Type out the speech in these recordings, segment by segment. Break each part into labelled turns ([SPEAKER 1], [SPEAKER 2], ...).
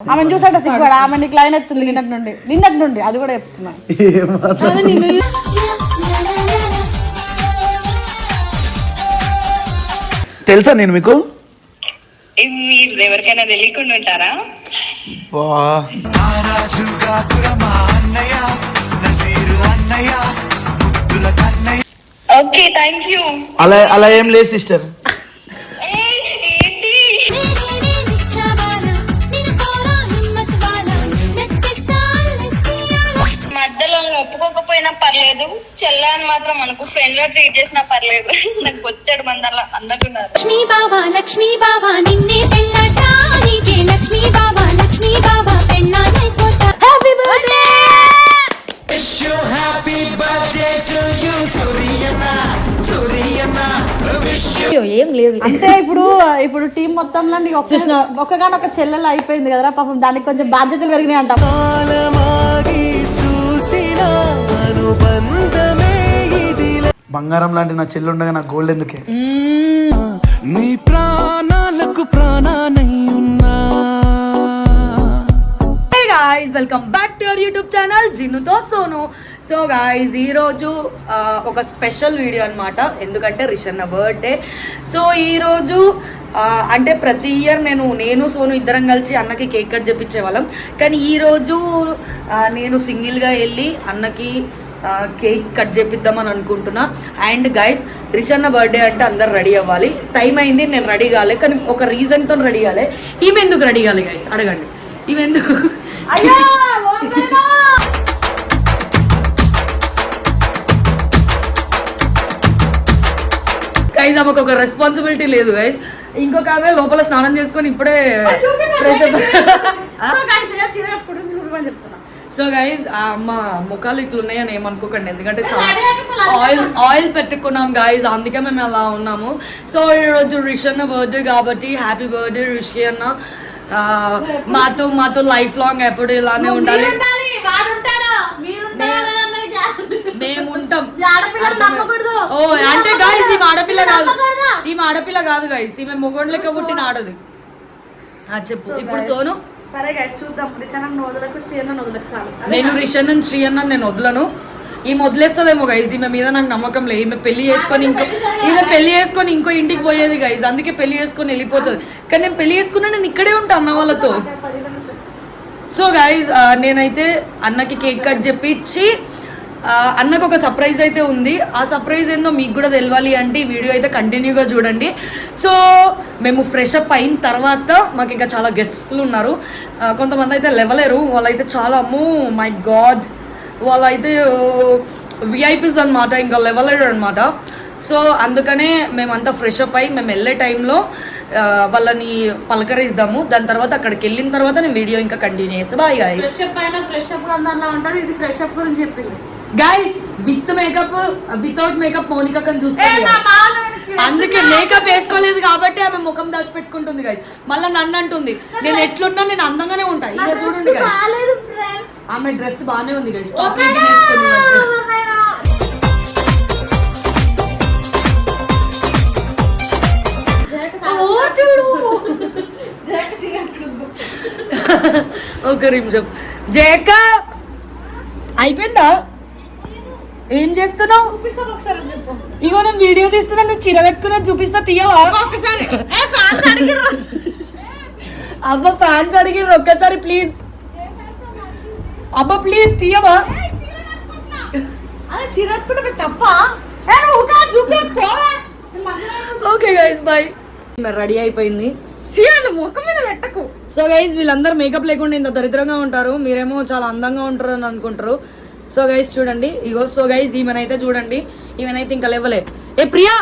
[SPEAKER 1] ఆమెను చూసాట సిగ్గుడు ఆమె నీకు లైన్ ఎత్తుంది నిన్నటి నుండి. నిన్నటి నుండి. అది కూడా చెప్తున్నా.
[SPEAKER 2] తెలుసా నేను మీకు?
[SPEAKER 3] మీరు ఎవరికైనా తెలియకుండా ఉంటారా?
[SPEAKER 2] వా.
[SPEAKER 3] ఓకే థ్యాంక్ యూ
[SPEAKER 2] అలా అలా ఏం లేదు సిస్టర్
[SPEAKER 3] గా ట్రీట్ చేసినా పర్లేదు. నాకు వచ్చాడు మందల అన్నట్టున్నారు
[SPEAKER 4] లక్ష్మీ బావా లక్ష్మీ బావా నిన్నే పెళ్ళట నీకే లక్ష్మీ బావా లక్ష్మీ బావా పెళ్ళానైపోతా హ్యాపీ బర్త్డే
[SPEAKER 5] ఏం లేదు.
[SPEAKER 1] అంటే ఇప్పుడు ఇప్పుడు టీం మొత్తంలో నీకు ఒక్క ఒక్కగానొక్క చెల్లెలు అయిపోయింది కదరా పాపం దానికి కొంచెం బాధ్యతలు పెరిగినాయి అంట.
[SPEAKER 2] బంగారం లాంటి నా చెల్లి ఉండగా నాకు గోల్డ్ ఎందుకే?
[SPEAKER 6] నీ ప్రాణాలకు ప్రాణానై ఉన్నా.
[SPEAKER 5] Guys welcome back to our YouTube channel జిన్నుతో Sonu so guys ఈరోజు ఒక స్పెషల్ వీడియో అన్నమాట. ఎందుకంటే రిషన్న బర్త్డే సో ఈరోజు అంటే ప్రతి ఇయర్ నేను నేను సోను ఇద్దరం కలిసి అన్నకి కేక్ కట్ చేపించే వాళ్ళం. కానీ ఈరోజు నేను సింగిల్గా వెళ్ళి అన్నకి కేక్ కట్ చేపిద్దామని అనుకుంటున్నా అండ్ గైస్ రిషన్న బర్త్డే అంటే అందరు రెడీ అవ్వాలి టైం అయింది నేను రెడీ కాలే కానీ ఒక రీజన్తో రెడీ కాలే ఈమె ఎందుకు రెడీ కాలే గైస్ అడగండి ఈమె ఎందుకు గైజ్ ఆమెకు ఒక రెస్పాన్సిబిలిటీ లేదు గైజ్ ఇంకొక ఆమె లోపల స్నానం చేసుకొని ఇప్పుడే. సో గైజ్ ఆ అమ్మ ముఖాలు ఇట్లా ఉన్నాయని ఏమనుకోకండి ఎందుకంటే చాలా ఆయిల్ ఆయిల్ పెట్టుకున్నాం గైజ్ అందుకే మేము అలా ఉన్నాము. సో ఈరోజు రిషన్న బర్త్డే కాబట్టి హ్యాపీ బర్త్డే రిషి అన్న. మాతో మాతో లైఫ్ లాంగ్ ఎప్పుడు ఇలానే ఉండాలి. మేము ఉంటాం ఓ అంటే గాయస్ ఈమె ఆడపిల్ల కాదు. ఈమె ఆడపిల్ల కాదు గాయస్ ఈమె లెక్క పుట్టిన ఆడది. చెప్పు. ఇప్పుడు సోను?
[SPEAKER 1] సరే గైస్ చూద్దాం. రిషానం వదలకు శ్రీయన్న వదలకు చాలు.
[SPEAKER 5] నేను రిషన్ శ్రీ అన్న నేను వదలను. ఈమె వదిలేస్తుందేమో గైజ్ ఈమె మీద నాకు నమ్మకం లేదు ఈమె పెళ్ళి చేసుకొని ఇంకో ఈమె పెళ్ళి చేసుకొని ఇంకో ఇంటికి పోయేది గైజ్ అందుకే పెళ్ళి చేసుకొని వెళ్ళిపోతుంది. కానీ నేను పెళ్ళి చేసుకున్నా నేను ఇక్కడే ఉంటా అన్న వాళ్ళతో. సో గైజ్ నేనైతే అన్నకి కేక్ కట్ చెప్పించి అన్నకు ఒక సర్ప్రైజ్ అయితే ఉంది. ఆ సర్ప్రైజ్ ఏందో మీకు కూడా తెలియాలి అంటే ఈ వీడియో అయితే కంటిన్యూగా చూడండి. సో మేము ఫ్రెష్ అప్ అయిన తర్వాత మాకు ఇంకా చాలా గెస్ట్లు ఉన్నారు. కొంతమంది అయితే లెవలేరు. వాళ్ళైతే చాలా అమ్మో మై గాడ్ వాళ్ళైతే విఐపీస్ అనమాట ఇంకా లెవలేడు అనమాట సో అందుకనే మేమంతా ఫ్రెష్ అప్ అయ్యి మేము వెళ్ళే టైంలో వాళ్ళని పలకరిద్దాము. దాని తర్వాత అక్కడికి వెళ్ళిన తర్వాత నేను వీడియో ఇంకా కంటిన్యూ చేస్తాను బాయ్
[SPEAKER 1] ఫ్రెష్ అప్ అయినా ఫ్రెష్ అప్ ఇది ఫ్రెష్ అప్ గురించి చెప్పింది.
[SPEAKER 5] Guys with makeup without makeup Mounika కని
[SPEAKER 1] ఏ,
[SPEAKER 5] చూసుకోవాలి. అందుకే మేకప్ వేసుకోలేదు కాబట్టి ఆమె ముఖం దాచి పెట్టుకుంటుంది గైస్ మళ్ళీ నన్ను అంటుంది నేను ఎట్లున్నా నేను అందంగానే ఉంటా. ఇక చూడండి గైస్. ఆమె డ్రెస్ బాగానే ఉంది గైస్ టాప్ వేసుకుంది. ఒక నిమిషం. జయక్క అయిపోయిందా? ఏం చేస్తున్నావు. ఇగో నేను వీడియో తీస్తున్నా నువ్వు చీర కట్టుకున్నా చూపిస్తా తీయవా. అబ్బా ఫ్యాన్స్ అడిగిర్రు. ఒక్కసారి ప్లీజ్. అబ్బా ప్లీజ్ తీయవా?
[SPEAKER 1] చీర తప్ప.
[SPEAKER 5] ఓకే గైస్ బాయ్ రెడీ అయిపోయింది.
[SPEAKER 1] చీరలు ముఖం మీద పెట్టకు.
[SPEAKER 5] సో గైస్ వీళ్ళందరూ మేకప్ లేకుండా ఇంత దరిద్రంగా ఉంటారు. మీరేమో చాలా అందంగా ఉంటారు అని అనుకుంటారు. సో గైస్ చూడండి. ఇగో సో గైస్ ఈమెనైతే చూడండి. ఈమెనైతే ఇంకా లేవలే. ఏ ప్రియా?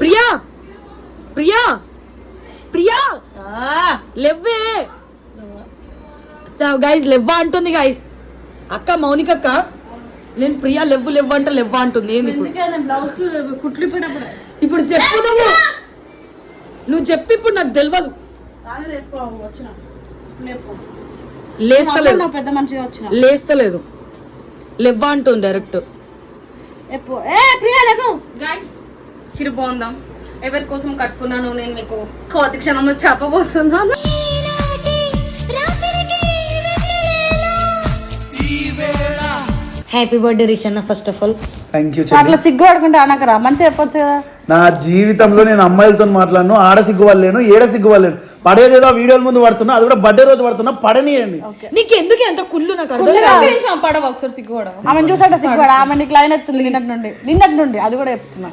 [SPEAKER 5] ప్రియా? ప్రియా? ప్రియా? లెవ్వే. సో గైస్ లెవ్వా అంటుంది గైస్ అక్క మౌనిక అక్క. నేను ప్రియా లెవ్వు లెవ్వు అంటే లెవ్వా అంటుంది. ఏంది ఇప్పుడు? చెప్పు నువ్వు. నువ్వు చెప్పి ఇప్పుడు నాకు తెలియదు లేస్తలేదు. లేస్తలేదు. లెవ్వా అంటుంది డైరెక్ట్
[SPEAKER 1] ఎప్పు ఏ ప్రియా లేకు.
[SPEAKER 7] గైస్ చిరు బాగుందాం ఎవరి కోసం కట్టుకున్నాను నేను మీకు కోతి క్షణంలో చెప్పబోతున్నాను.
[SPEAKER 5] Happy birthday రిషన్న first of all
[SPEAKER 2] thank you
[SPEAKER 1] అట్లా సిగ్గు పడుకుంటే అనకరా మంచిగా చెప్పొచ్చు కదా.
[SPEAKER 2] నా జీవితంలో నేను అమ్మాయిలతో మాట్లాడను ఆడ సిగ్గు వాళ్ళేను ఏడ సిగ్గు వాళ్ళేను పడేదేదో వీడియోల ముందు పడుతున్నా అది కూడా బర్త్డే రోజు పడుతున్నా పడనియండి.
[SPEAKER 5] నీకు ఎందుకు ఎంత కుళ్ళు నాకు
[SPEAKER 7] పడవ ఒకసారి సిగ్గుపడవ?
[SPEAKER 1] ఆమెను చూసాట సిగ్గుపడ? ఆమె నీకు లైన్ ఎత్తుంది నిన్నటి నుండి. నిన్నటి నుండి. అది కూడా చెప్తున్నా.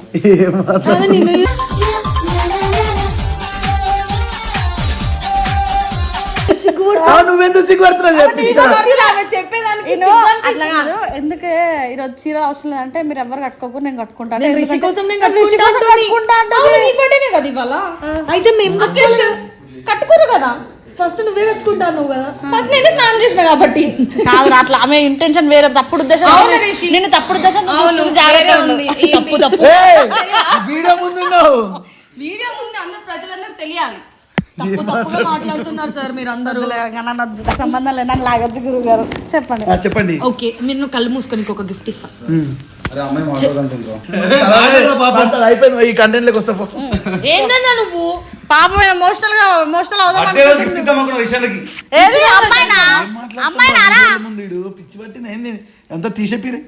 [SPEAKER 2] నువ్వెందుకు సిగ్గు పడుతున్నావు చెప్పించిన
[SPEAKER 7] ఆమె చెప్పేదానికి
[SPEAKER 1] నేను అట్లా కాదు. ఎందుకే ఈరోజు చీర అవసరం లేదంటే మీరు ఎవరు కట్టుకోకు నేను కట్టుకుంటాను.
[SPEAKER 5] నేను రిషి కోసం నేను
[SPEAKER 1] రిషి కోసం
[SPEAKER 5] కట్టుకుంటా
[SPEAKER 1] కట్టుకుంటా అంటుంది.
[SPEAKER 7] అవును, నీ బర్త్డేనే కదా ఇవాళ?
[SPEAKER 5] అయితే మేము
[SPEAKER 7] అకేషన్ కట్టుకోరు కదా?
[SPEAKER 5] ఫస్ట్ నువ్వే కట్టుకుంటాను కదా?
[SPEAKER 7] ఫస్ట్ నేనే స్నానం చేసిన కాబట్టి.
[SPEAKER 1] కాదు అట్లా. ఆమె ఇంటెన్షన్ వేరే తప్పుడు ఉద్దేశం
[SPEAKER 7] అవును, రిషి.
[SPEAKER 1] నిన్ను తప్పుడు ఉద్దేశం జాగ్రత్త
[SPEAKER 7] ఉంది.
[SPEAKER 5] తప్పు తప్పు.
[SPEAKER 2] వీడియో ముందు
[SPEAKER 7] వీడియో ముందు అందరు ప్రజలందరూ తెలియాలి.
[SPEAKER 5] తప్పు తప్పుగా మాట్లాడుతున్నారు సార్ మీరు అందరూ
[SPEAKER 1] సంబంధం లేదు నన్ను లాగద్దు గురువు గారు చెప్పండి.
[SPEAKER 2] ఆ, చెప్పండి.
[SPEAKER 5] ఓకే మీరు నువ్వు కళ్ళు మూసుకొని ఒక గిఫ్ట్ ఇస్తా.
[SPEAKER 2] ఉమ్. అది అయిపోయింది ఈ కంటెంట్లోకి వస్తా పో.
[SPEAKER 5] ఏందన్నా నువ్వు?
[SPEAKER 1] పాపం ఎమోషనల్గా ఎమోషనల్ అవుదాం ఏది? అమ్మాయినా? అమ్మాయినారా
[SPEAKER 2] ముందు పిచ్చి పట్టింది ఏంది? ఎంత తీసేపిరి?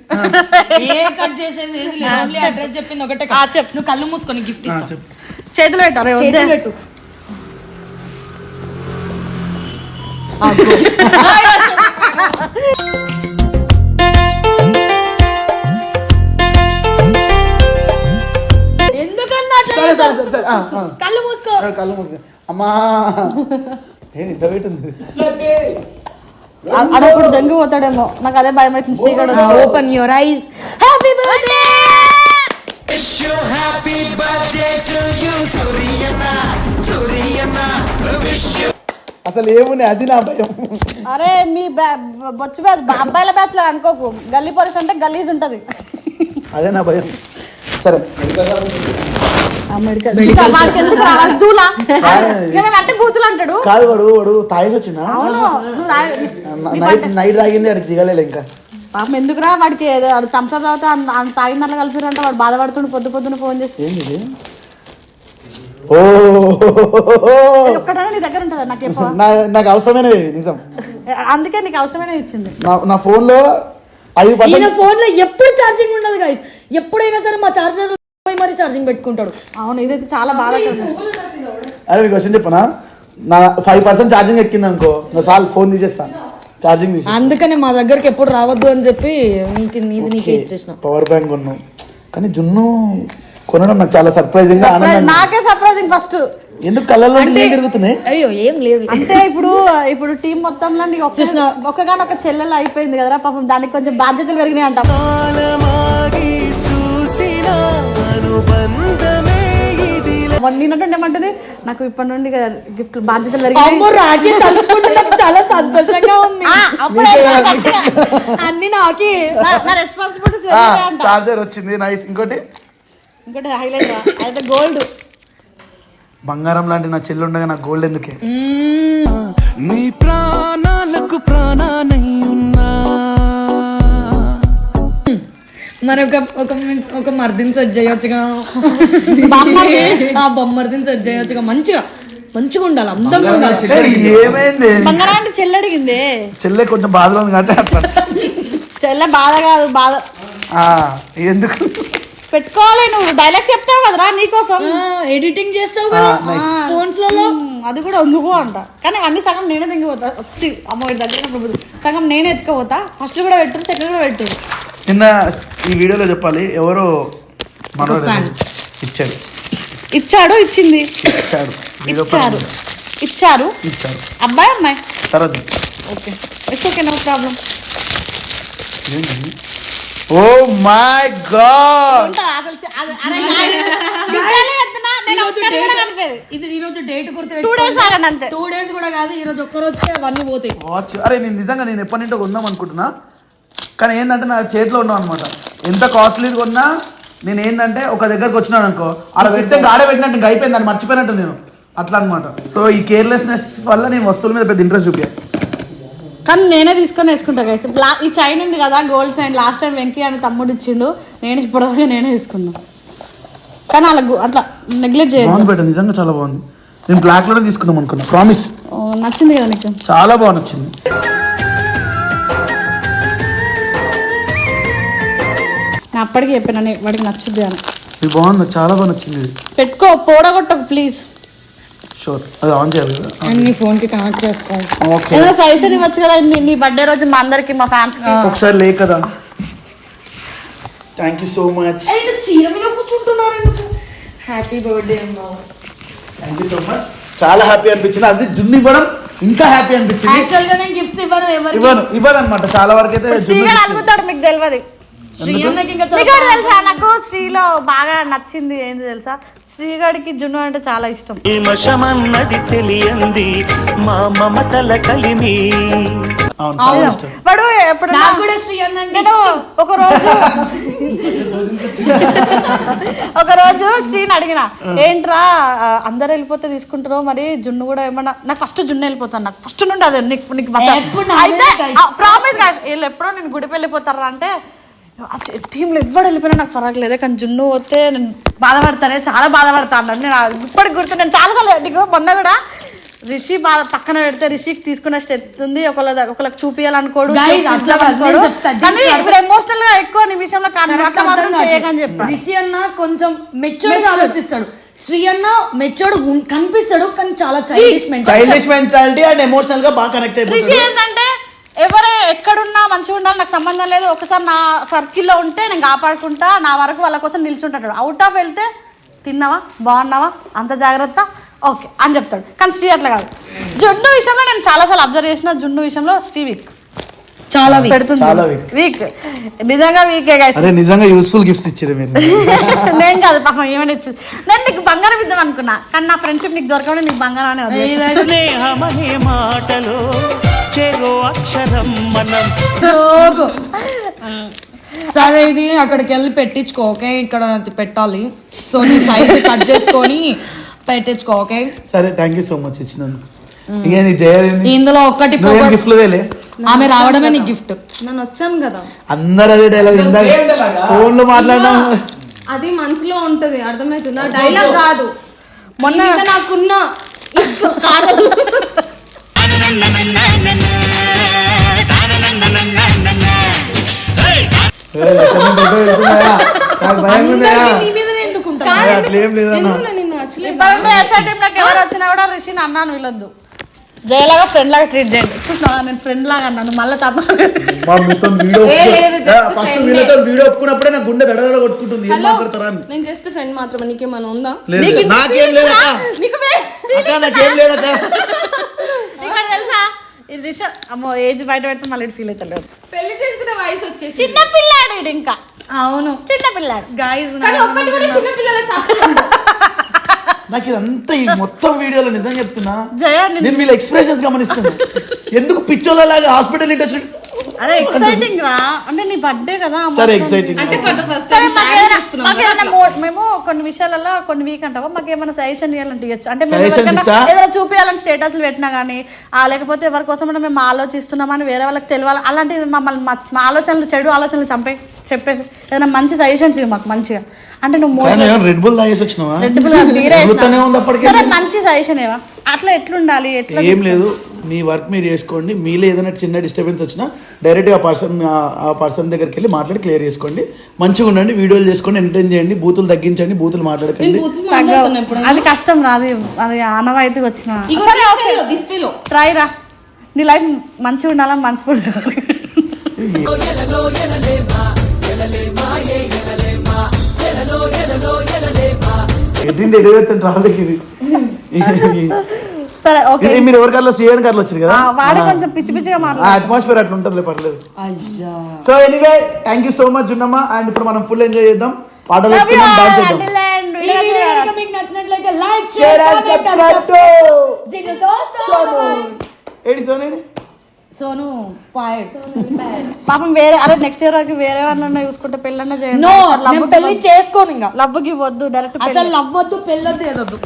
[SPEAKER 5] ఏ కట్ చేసేది? ఏది లేదు. ఓన్లీ అడ్రస్ చెప్పింది ఒకటే
[SPEAKER 1] ఆ, చెప్పు.
[SPEAKER 5] నువ్వు కళ్ళు మూసుకొని గిఫ్ట్ ఇస్తా.
[SPEAKER 2] చెప్పు.
[SPEAKER 1] చేతులు పెట్టారు
[SPEAKER 5] చేతులు పెట్టు. కళ్ళు మూసుకో.
[SPEAKER 2] కళ్ళు మూసుకో. అమ్మా. ఏంది ఇంత వెయిట్ ఉంది?
[SPEAKER 1] అడప్పుడు దెంగి పోతాడేమో నాకు అదే భయం అవుతుంది శ్రీగడు
[SPEAKER 5] open your eyes. Happy birthday
[SPEAKER 2] అసలు ఏముంది? అది నా భయం.
[SPEAKER 1] అరే మీ బ్యా- బొచ్చు బ్యాచ్ అబ్బాయిల బ్యాచ్లో అనుకోకు. గల్లీ పోలీస్ అంటే గలీజ్ ఉంటది.
[SPEAKER 2] అదే నా భయం. సరే. కాదు వాడు వాడు తాగేసి వచ్చిన
[SPEAKER 1] అవును. నువ్వు తాగి-
[SPEAKER 2] నైట్ నైట్ తాగింది అడిగి దిగలేదు ఇంకా.
[SPEAKER 1] పాపం ఎందుకురా వాడికి అన్- అన్ తాగిన దాంట్లో కలిపిరంటే వాడు బాధపడుతుండు పొద్దు పొద్దున ఫోన్ చేసి?
[SPEAKER 2] ఓ.
[SPEAKER 1] ఒక్కటనే? నీ దగ్గర ఉంటుందా? నాకు చెప్పవా?
[SPEAKER 2] నాకు అవసరమైనది నిజం.
[SPEAKER 1] అందుకే నీకు అవసరమైన ఇచ్చింది.
[SPEAKER 2] నా నా ఫోన్లో ఐదు
[SPEAKER 5] ఈయన
[SPEAKER 2] పర్సెంట్
[SPEAKER 5] ఫోన్లో ఎప్పుడు ఛార్జింగ్ ఉండదు గైస్ ఎప్పుడైనా సరే మా చార్జర్ పోయి మరి ఛార్జింగ్ పెట్టుకుంటాడు.
[SPEAKER 1] అవును ఇదైతే చాలా బాధాకరం.
[SPEAKER 2] అరే మీకు క్వశ్చన్ చెప్పనా? నా ఫైవ్ పర్సెంట్ ఛార్జింగ్ ఎక్కింది అనుకో నా సార్ ఫోన్ తీసేస్తా. ఛార్జింగ్ తీసి
[SPEAKER 5] అందుకనే మా దగ్గరికి ఎప్పుడు రావద్దు అని చెప్పి నీకు నీది నీకే ఇచ్చేసిన.
[SPEAKER 2] పవర్ బ్యాంక్ కొన్నాం. కానీ జున్ను కొనడం నాకు చాలా సర్ప్రైజింగ్గా ఆనందంగా
[SPEAKER 1] నాకే సర్ప్రైజింగ్ ఫస్ట్.
[SPEAKER 2] ఎందుకు కళ్ళల్లో నీళ్ళు తిరుగుతున్నాయి?
[SPEAKER 5] అయ్యో ఏం లేదు
[SPEAKER 1] అంటే ఇప్పుడు ఇప్పుడు టీం మొత్తంలో నీకు ఒక్క ఒక్కగానొక్క చెల్లెలు అయిపోయింది కదరా పాపం దానికి కొంచెం బాధ్యతలు పెరిగినాయి అంట. నిన్నట్టు ఏమంటది? నాకు ఇప్పటి నుండి గిఫ్ట్ బాధ్యతలు పెరిగినాయి.
[SPEAKER 5] నాకు చాలా సంతోషంగా ఉంది. అన్ని నాకి.
[SPEAKER 1] నా- రెస్పాన్సిబిలిటీస్
[SPEAKER 2] చార్జర్ వచ్చింది నైస్ ఇంకోటి?
[SPEAKER 1] ఇంకోటి హైలైట్ అయితే గోల్డ్
[SPEAKER 2] బంగారం లాంటి నా చెల్లి ఉండగా నాకు గోల్డ్ ఎందుకే?
[SPEAKER 6] నీ ప్రాణాలకు ప్రాణానై ఉన్నా
[SPEAKER 5] మరి ఒక ఒక ఒక మర్దిని సెట్ చేయొచ్చుగా. ఆ బొమ్మర్దిని సెట్ చేయొచ్చుగా. మంచిగా మంచిగా ఉండాలి. అందంగా ఉండాలి.
[SPEAKER 2] ఏమైంది?
[SPEAKER 1] బంగారాన్ని చెల్లి అడిగింది.
[SPEAKER 2] చెల్లె కొంచెం బాధలో ఉంది కాబట్టి అట్లా.
[SPEAKER 1] చెల్లె బాధ కాదు బాధ.
[SPEAKER 2] ఆ, ఎందుకు?
[SPEAKER 1] పెట్టుకోవాలి నువ్వు డైలాగ్స్ చెప్తావు కదరా నీకోసం.
[SPEAKER 5] ఎడిటింగ్ చేస్తావు కదా
[SPEAKER 1] ఫోన్స్లలో అది కూడా ఎందుకు అంట. కానీ అన్ని సగం నేనే తెంగిపోతా వచ్చి అమ్మ వీడి దగ్గర సగం నేనే ఎత్తుకపోతా. ఫస్ట్ కూడా పెట్టు సెకండ్ కూడా పెట్టు.
[SPEAKER 2] నిన్న ఈ వీడియోలో చెప్పాలి ఎవరో మనోడు ఇచ్చాడు.
[SPEAKER 1] ఇచ్చాడు ఇచ్చింది.
[SPEAKER 2] ఇచ్చాడు.
[SPEAKER 1] ఇచ్చారు. ఇచ్చారు.
[SPEAKER 2] ఇచ్చాడు
[SPEAKER 1] అబ్బాయి అమ్మాయి?
[SPEAKER 2] తర్వాత
[SPEAKER 1] okay. It's okay no problem
[SPEAKER 2] oh my god
[SPEAKER 5] ఇది ఈ రోజు డేట్ గుర్తు
[SPEAKER 1] టూ డేస్ ఆగండి అంతే.
[SPEAKER 5] టూ డేస్ కూడా కాదు ఈ రోజు ఒక్క రోజుకే అవన్నీ పోతాయి.
[SPEAKER 2] వాచ్ అరే నేను నిజంగా నేను ఎప్పటి నుంటో కొందాం అనుకుంటున్నా. కానీ ఏంటంటే నా చేతిలో ఉన్నాం అనమాట ఎంత కాస్ట్లీ కొన్నా నేను ఏంటంటే ఒక దగ్గరకు వచ్చినాను అనుకో. అలా పెడితే గాడ పెట్టినట్టు ఇంకా అయిపోయింది దాన్ని మర్చిపోయినట్టు నేను. అట్లా అనమాట సో ఈ కేర్లెస్నెస్ వల్ల నేను వస్తువుల మీద పెద్ద ఇంట్రెస్ట్ చూపించాను
[SPEAKER 1] కానీ నేనే తీసుకొని వేసుకుంటా గైస్ ఈ చైన్ ఉంది కదా gold chain. Last time Venky అని తమ్ముడు ఇచ్చిండు. నేను ఇప్పటిదాకా నేనే తీసుకున్నా కానీ అలా అట్లా నెగ్లెక్ట్ చేయదు
[SPEAKER 2] బాగుంది బేట నిజంగా చాలా బాగుంది. నేను బ్లాక్లోనే తీసుకుందాం అనుకున్నా ప్రామిస్
[SPEAKER 1] నచ్చింది కదా నీకు?
[SPEAKER 2] చాలా బాగా నచ్చింది.
[SPEAKER 1] నేను అప్పటికి చెప్పాను వాడికి నచ్చుద్ది అని.
[SPEAKER 2] ఇది బాగుంది చాలా బాగా నచ్చింది
[SPEAKER 1] పెట్టుకో పోడగొట్టకు ప్లీజ్
[SPEAKER 2] షూర్ అది ఆన్ చేయాలి కదా?
[SPEAKER 5] అండ్ నీ ఫోన్కి కనెక్ట్ చేసుకోవాలి.
[SPEAKER 2] ఓకే
[SPEAKER 1] ఏదో సజెషన్ ఇవ్వచ్చు కదా నీ- నీ బర్త్డే రోజు మా అందరికి మా ఫ్యాన్స్కి.
[SPEAKER 2] ఒకసారి లే కదా. థ్యాంక్ యూ సో మచ్
[SPEAKER 5] చీర మీద కూర్చుంటున్నారు ఎందుకు? హ్యాపీ బర్త్డే అమ్మా.
[SPEAKER 2] థ్యాంక్ యూ సో మచ్ చాలా హ్యాపీ అనిపించింది. అది జున్ను ఇవ్వడం ఇంకా హ్యాపీ అనిపించింది.
[SPEAKER 5] యాక్చువల్గా నేను గిఫ్ట్స్ ఇవ్వను
[SPEAKER 2] చాలా వరకు అయితే
[SPEAKER 1] మీకు తెలియదు.
[SPEAKER 5] శ్రీ అన్నకి ఇంకా
[SPEAKER 1] మీకు ఒకటి తెలుసా? నాకు శ్రీలో బాగా నచ్చింది ఏంది తెలుసా? శ్రీగడికి జున్ను అంటే చాలా ఇష్టం.
[SPEAKER 6] మషమన్నది తెలియంది మా మమతల కలిమి.
[SPEAKER 1] వాడు ఎప్పుడు
[SPEAKER 5] నాకు కూడా శ్రీ అన్న అంటే
[SPEAKER 1] నేను ఒక రోజు ఒక రోజు శ్రీని అడిగిన ఏంట్రా అందరు వెళ్ళిపోతే తీసుకుంటారో? మరి జున్ను కూడా ఏమన్నా నాకు ఫస్ట్ జున్ను వెళ్ళిపోతాను నాకు. ఫస్ట్ నుండి అదే నీకు నీకు అయితే. ప్రామిస్ వీళ్ళు ఎప్పుడో నేను గుడికి వెళ్ళిపోతారా అంటే టీంలో ఎవ్వరు వెళ్ళిపోయినా నాకు పర్వాలేదే కానీ జున్ను పోతే నేను బాధపడతానే చాలా బాధపడతా అన్నాడు నేను ఇప్పటికి గుర్తు నేను చాలా సార్లు నీకు మొన్న కూడా. రిషి బాధ పక్కన పెడితే రిషికి తీసుకున్న స్టెప్ ఉంది. ఒకళ్ళ ఒకళ్ళకి చూపించాలనుకోడు కానీ ఇప్పుడు ఎమోషనల్గా ఎక్కువ నీ విషయంలో కానీ అట్లా మాత్రం చేయకని చెప్పా
[SPEAKER 5] రిషి అన్న కొంచెం మెచ్యూర్డ్గా ఆలోచిస్తాడు. శ్రీ అన్న మెచ్యూర్డ్ కనిపిస్తాడు కానీ చాలా చైల్డిష్
[SPEAKER 2] చైల్డిష్ మెంటాలిటీ అండ్ ఎమోషనల్గా బాగా కనెక్ట్ అయిపోతుంది
[SPEAKER 1] ఎవరు ఎక్కడున్నా మంచిగా ఉండాలి నాకు సంబంధం లేదు ఒకసారి నా సర్కిల్లో ఉంటే నేను కాపాడుకుంటా నా వరకు వాళ్ళ కోసం నిల్చుంటాడు. అవుట్ ఆఫ్ వెళ్తే తిన్నావా? బాగున్నావా? అంత జాగ్రత్త? ఓకే అని చెప్తాడు. కానీ శ్రీ అట్లా కాదు. జున్ను విషయంలో నేను చాలాసార్లు అబ్జర్వ్ చేసిన జున్ను విషయంలో శ్రీ వీక్
[SPEAKER 5] చాలా.
[SPEAKER 1] పెడుతుంది. వీక్ నిజంగా వీకే గైస్
[SPEAKER 2] అరే నిజంగా యూస్ఫుల్ గిఫ్ట్స్ ఇచ్చారు మీరు.
[SPEAKER 1] నేను కాదు పాపం ఏమైనా ఇచ్చింది నేను నీకు బంగారం ఇద్దాం అనుకున్నా కానీ నా ఫ్రెండ్షిప్ నీకు దొరకడం నీకు బంగారం అని వదిలేసా.
[SPEAKER 6] స్నేహమనే మాటలో. చెరో అక్షరం మనం.
[SPEAKER 5] సరే ఇది అక్కడికి వెళ్ళి పెట్టించుకో ఓకే? ఇక్కడ పెట్టాలి. సో నీ సైజ్ కట్ చేసుకొని పెట్టించుకో ఓకే?
[SPEAKER 2] సరే థ్యాంక్ యూ సో మచ్ ఇచ్చినందుకు.
[SPEAKER 5] ఇందులో ఒక్కటి
[SPEAKER 2] గిఫ్ట్లు
[SPEAKER 5] ఆమె రావడమే నీ గిఫ్ట్
[SPEAKER 7] నన్ను వచ్చాను కదా.
[SPEAKER 2] అందరు అదే డైలాగ్ ఇందాక ఫోన్లో మాట్లాడడం
[SPEAKER 7] అది మనసులో ఉంటది అర్థమవుతుందా? డైలాగ్ కాదు.
[SPEAKER 1] మొన్న
[SPEAKER 7] మొన్న నాకున్న ఇష్టం కాదు.
[SPEAKER 2] నాకు భయం అట్లేం లేదన్నా
[SPEAKER 1] ఎవరు వచ్చినా కూడా రిషిని అన్నాను వీళ్ళొద్దు. జయలాగా ఫ్రెండ్ లాగా ట్రీట్ చేయండి. చూసినా నేను ఫ్రెండ్ లాగా అన్నాను మళ్ళీ తప్ప
[SPEAKER 2] మా వీడియో ఫస్ట్. వీడియోతో వీడియో ఒప్పుకున్నప్పుడే నా గుండె దడదడ కొట్టుకుంటుంది. ఏం మాట్లాడతారా అని.
[SPEAKER 7] నేను జస్ట్ ఫ్రెండ్ మాత్రమే నీకేమైనా ఉందా?
[SPEAKER 2] లేదు. నాకేం లేదక్క. అక్క నాకేం లేదక్క.
[SPEAKER 1] ఇక్కడ తెలుసా? ఇది రిష అమ్మో ఏజ్ బయట పెడితే మళ్ళీ ఫీల్ అవుతాడు
[SPEAKER 7] పెళ్ళి చేసుకునే వయసు వచ్చేసి
[SPEAKER 1] చిన్న పిల్లాడు ఇంకా.
[SPEAKER 5] అవును.
[SPEAKER 1] చిన్న పిల్లాడు.
[SPEAKER 5] గాయస్
[SPEAKER 7] కానీ ఒక్కటి కూడా చిన్న పిల్లల
[SPEAKER 2] నాకు ఇదంతా ఈ మొత్తం వీడియోలో నిజం చెప్తున్నా. నేను వీళ్ళ ఎక్స్ప్రెషన్స్ గమనిస్తున్నా. ఎందుకు పిచ్చోళ్ళలాగా హాస్పిటల్ ఇంటి వచ్చి
[SPEAKER 1] అరే ఎక్సైటింగ్ రా. అంటే నీ బర్త్డే కదా
[SPEAKER 2] సరే ఎక్సైటింగ్
[SPEAKER 7] అంటే ఫర్ ద ఫస్ట్ టైం
[SPEAKER 1] మేము కొన్ని విషయాలలో కొన్ని వీక్ అంటావా? మాకు ఏమైనా సజెషన్ ఇవ్వాలంటే ఇవ్వచ్చు అంటే మేము? ఏదైనా చూపించాలని స్టేటస్లు పెట్టినా కానీ ఆ లేకపోతే ఎవరి కోసం మేము ఆలోచిస్తున్నామని వేరే వాళ్ళకి తెలియాలి. అలాంటిది మమ్మల్ని మా ఆలోచనలు చెడు ఆలోచనలు చంపే చెప్పేసి ఏదైనా మంచి సజెషన్స్ ఇవ్వు మాకు మంచిగా. అంటే నువ్వు
[SPEAKER 2] రెడ్ బుల్ తాగేసి వచ్చినావా?
[SPEAKER 1] Red Bull. సరే మంచి సజెషన్ ఏవా అట్లా ఎట్లుండాలి? ఎట్లా
[SPEAKER 2] ఏం లేదు. మీ వర్క్ మీరు చేసుకోండి. మీలో ఏదైనా చిన్న డిస్టర్బెన్స్ వచ్చినా డైరెక్ట్గా ఆ పర్సన్ ఆ పర్సన్ దగ్గరికి వెళ్ళి మాట్లాడి క్లియర్ చేసుకోండి. మంచిగా ఉండండి. వీడియోలు చేసుకోండి. ఎంటర్టైన్ చేయండి. బూతులు తగ్గించండి. బూతులు మాట్లాడకండి.
[SPEAKER 1] అది కష్టం రాదు. అది ఆనవాయితీ వచ్చిన. ట్రై రా. నీ లైఫ్ మంచిగా ఉండాలని మనస్ఫూర్తి
[SPEAKER 2] ట్రాఫిక్ ఇది.
[SPEAKER 1] సరే ఓకే.
[SPEAKER 2] ఇది మీరు ఎవరి కార్లో సీఎన్ కార్లో వచ్చారు కదా?
[SPEAKER 1] ఆ, వాడే కొంచెం పిచ్చి పిచ్చిగా మాట్లాడు.
[SPEAKER 2] అట్మాస్ఫియర్ అట్లా ఉంటుంది పర్లేదు.
[SPEAKER 5] అయ్యా.
[SPEAKER 2] So anyway thank you so much ఉన్నమ్మా and ఇప్పుడు మనం ఫుల్ ఎంజాయ్ చేద్దాం. పాటలు పెట్టుకుందాం డాన్స్. చేద్దాం.
[SPEAKER 5] ఈ వీడియో. కనుక మీకు నచ్చినట్లయితే like
[SPEAKER 2] share and subscribe to
[SPEAKER 5] జిగుతో Sonu
[SPEAKER 2] ఏడి సోనేడి
[SPEAKER 5] సోను పాయడ్.
[SPEAKER 1] పాపం వేరే అరే నెక్స్ట్ ఇయర్ వరకు వేరే వాళ్ళన్నా చూసుకుంటే పెళ్ళన్నా చేయండి.
[SPEAKER 5] నో పెళ్ళి చేసుకోను ఇంకా.
[SPEAKER 1] లవ్కి వద్దు డైరెక్ట్
[SPEAKER 5] అసలు లవ్ వద్దు పెళ్ళొద్దు ఏదొద్దు.